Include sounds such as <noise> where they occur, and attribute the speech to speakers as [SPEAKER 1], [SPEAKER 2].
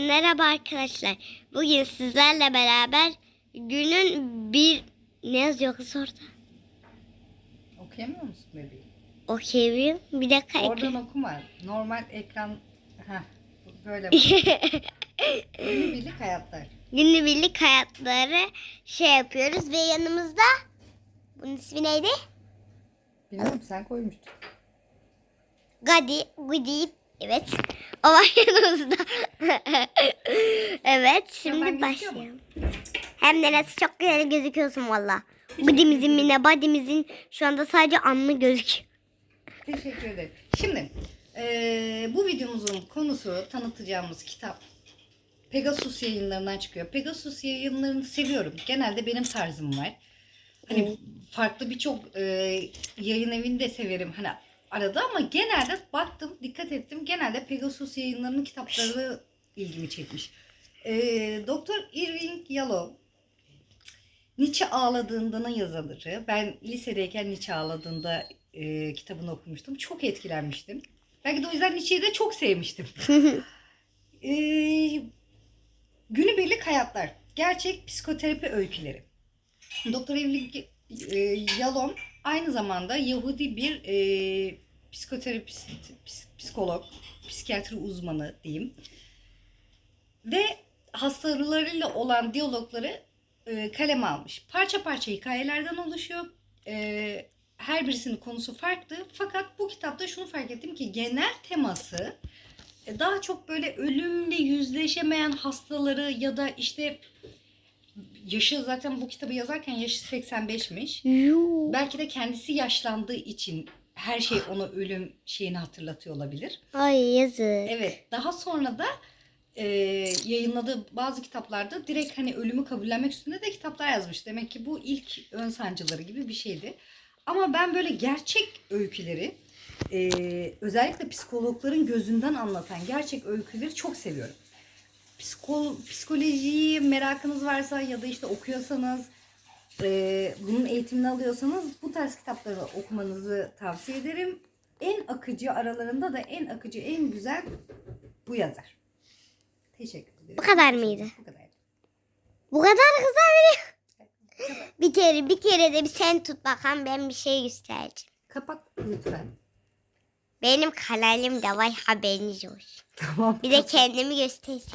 [SPEAKER 1] Merhaba arkadaşlar. Bugün sizlerle beraber günün bir ne yazıyor kız orada?
[SPEAKER 2] Okuyamıyor musun bebeğim?
[SPEAKER 1] Okey bir dakika.
[SPEAKER 2] Oradan okuma. Normal ekran Heh, böyle bak. <laughs> Günübirlik hayatlar.
[SPEAKER 1] Günübirlik hayatları şey yapıyoruz ve yanımızda bunun ismi neydi?
[SPEAKER 2] Bilmiyorum sen koymuştun.
[SPEAKER 1] Gadi, Gudi. Evet. O var yanımızda. evet şimdi başlayalım. Hem de nasıl çok güzel gözüküyorsun valla. Gudimizin mine badimizin şu anda sadece anlı gözüküyor.
[SPEAKER 2] Teşekkür ederim. Şimdi eee, bu videomuzun konusu tanıtacağımız kitap Pegasus yayınlarından çıkıyor. Pegasus yayınlarını seviyorum. Genelde benim tarzım var. Hani farklı birçok eee, yayın evini de severim. Hani arada ama genelde baktım, dikkat ettim. Genelde Pegasus yayınlarının kitapları ilgimi çekmiş. Eee Doktor Irving Yalom Nietzsche ağladığındanın yazarı. Ben lisedeyken Nietzsche ağladığında e, kitabını okumuştum. Çok etkilenmiştim. Belki de o yüzden Nietzsche'yi de çok sevmiştim. <laughs> e, günübirlik hayatlar. Gerçek psikoterapi öyküleri. Doktor Irving e, Yalom aynı zamanda Yahudi bir e, psikoterapist, ps- psikolog, psikiyatri uzmanı diyeyim. Ve hastalarıyla olan diyalogları e, kaleme almış. Parça parça hikayelerden oluşuyor. E, her birisinin konusu farklı. Fakat bu kitapta şunu fark ettim ki genel teması e, daha çok böyle ölümle yüzleşemeyen hastaları ya da işte yaşı zaten bu kitabı yazarken yaşı 85'miş.
[SPEAKER 1] Yuu.
[SPEAKER 2] Belki de kendisi yaşlandığı için her şey ona ölüm şeyini hatırlatıyor olabilir.
[SPEAKER 1] Ay yazık.
[SPEAKER 2] Evet. Daha sonra da e, yayınladığı bazı kitaplarda direkt hani ölümü kabullenmek üstünde de kitaplar yazmış. Demek ki bu ilk ön sancıları gibi bir şeydi. Ama ben böyle gerçek öyküleri e, özellikle psikologların gözünden anlatan gerçek öyküleri çok seviyorum. Psikol, psikolojiyi merakınız varsa ya da işte okuyorsanız e, bunun eğitimini alıyorsanız bu tarz kitapları okumanızı tavsiye ederim. En akıcı aralarında da en akıcı, en güzel bu yazar. Teşekkür ederim.
[SPEAKER 1] Bu kadar mıydı?
[SPEAKER 2] Bu kadar.
[SPEAKER 1] Bu kadar kısa bir <laughs> Bir kere bir kere de bir sen tut bakalım ben bir şey göstereceğim.
[SPEAKER 2] Kapat lütfen.
[SPEAKER 1] Benim kanalim de var haberiniz olsun.
[SPEAKER 2] Tamam.
[SPEAKER 1] Bir de kendimi gösterseydim.